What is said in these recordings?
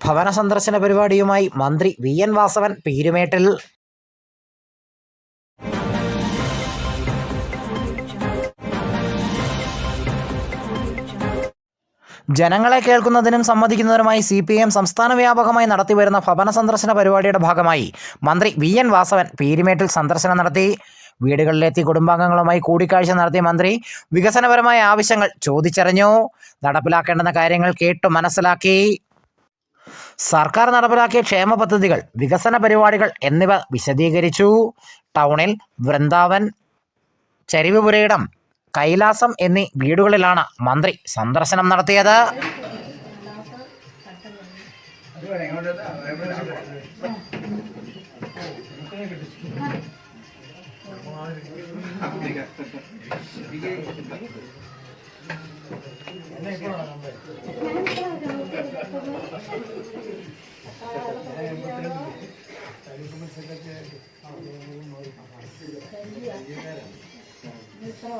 ഭവന സന്ദർശന പരിപാടിയുമായി മന്ത്രി വി എൻ വാസവൻ പീരുമേട്ടിൽ. ജനങ്ങളെ കേൾക്കുന്നതിനും സമ്മതിക്കുന്നതിനുമായി സി പി എം സംസ്ഥാന വ്യാപകമായി നടത്തിവരുന്ന ഭവന സന്ദർശന പരിപാടിയുടെ ഭാഗമായി മന്ത്രി വി എൻ വാസവൻ പീരിമേട്ടിൽ സന്ദർശനം നടത്തി. വീടുകളിലെത്തി കുടുംബാംഗങ്ങളുമായി കൂടിക്കാഴ്ച നടത്തിയ മന്ത്രി വികസനപരമായ ആവശ്യങ്ങൾ ചോദിച്ചറിഞ്ഞു. നടപ്പിലാക്കേണ്ടുന്ന കാര്യങ്ങൾ കേട്ടു മനസ്സിലാക്കി. സർക്കാർ നടപ്പിലാക്കിയ ക്ഷേമ പദ്ധതികൾ വികസന പരിപാടികൾ എന്നിവ വിശദീകരിച്ചു. ടൗണിൽ വൃന്ദാവൻ ചരിവുപുരയിടം കൈലാസം എന്നീ വീടുകളിലാണ് മന്ത്രി സന്ദർശനം നടത്തിയത്.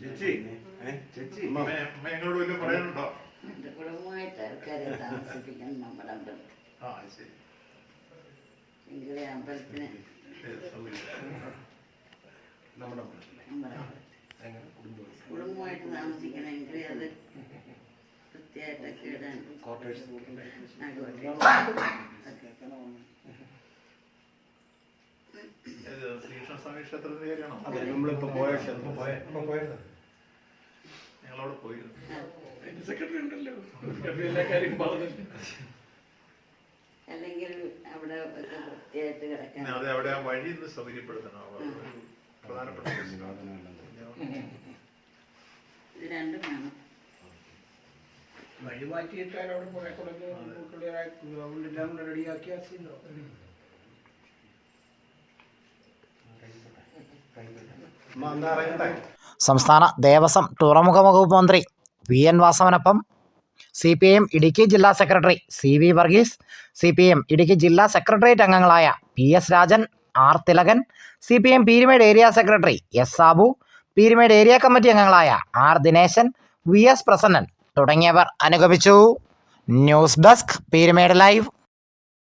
ചേച്ചി. ചേച്ചി. ഞങ്ങളോട് വല്ലതും പറയാനുണ്ടോ? കുടുംബമായിട്ട് ആൾക്കാരെ താമസിപ്പിക്കാൻ നമ്മുടെ അമ്പലത്തിൽ. ആ ശരി. എങ്കിലേ അമ്പലത്തിന്. നമ്മുടെ കുടുംബമായിട്ട് താമസിക്കണമെങ്കിൽ അത് വൃത്തിയായിട്ടൊക്കെ ഇടാൻ ഇത് ശ്രീകൃഷ്ണസ്വാമി ക്ഷേത്രത്തിന്റെ കാര്യമാണോ അതെ നമ്മളിപ്പോ പോയ ക്ഷേത്രം പോയ ഞങ്ങളവിടെ പോയിരുന്നു. സെക്രട്ടറി ഉണ്ടല്ലോ. എല്ലാ കാര്യം പറഞ്ഞില്ല? അല്ലെങ്കിൽ അവിടെ വൃത്തിയായിട്ട് കിടക്കാൻ. അതെ അവിടെ ആ വഴി ഒന്ന് സൗകര്യപ്പെടുത്തണം. പ്രധാനപ്പെട്ട. ഇത് രണ്ടും വേണം. വഴി മാറ്റിയിട്ടാൽ അവിടെ കുറെ കുറച്ച് റെഡിയാക്കിയാൽ എന്താ സംസ്ഥാന ദേവസ്വം തുറമുഖ വകുപ്പ് മന്ത്രി വി എൻ വാസവനൊപ്പം സി പി എം ഇടുക്കി ജില്ലാ secretary C V Varghese C P M Idukki ജില്ലാ സെക്രട്ടേറിയറ്റ് അംഗങ്ങളായ P S Rajan R Thilakan C P M Peermade area secretary S Sabu Peermade area committee അംഗങ്ങളായ R Dineshan V S Prasannan തുടങ്ങിയവർ അനുഗമിച്ചു. News desk Peermade live.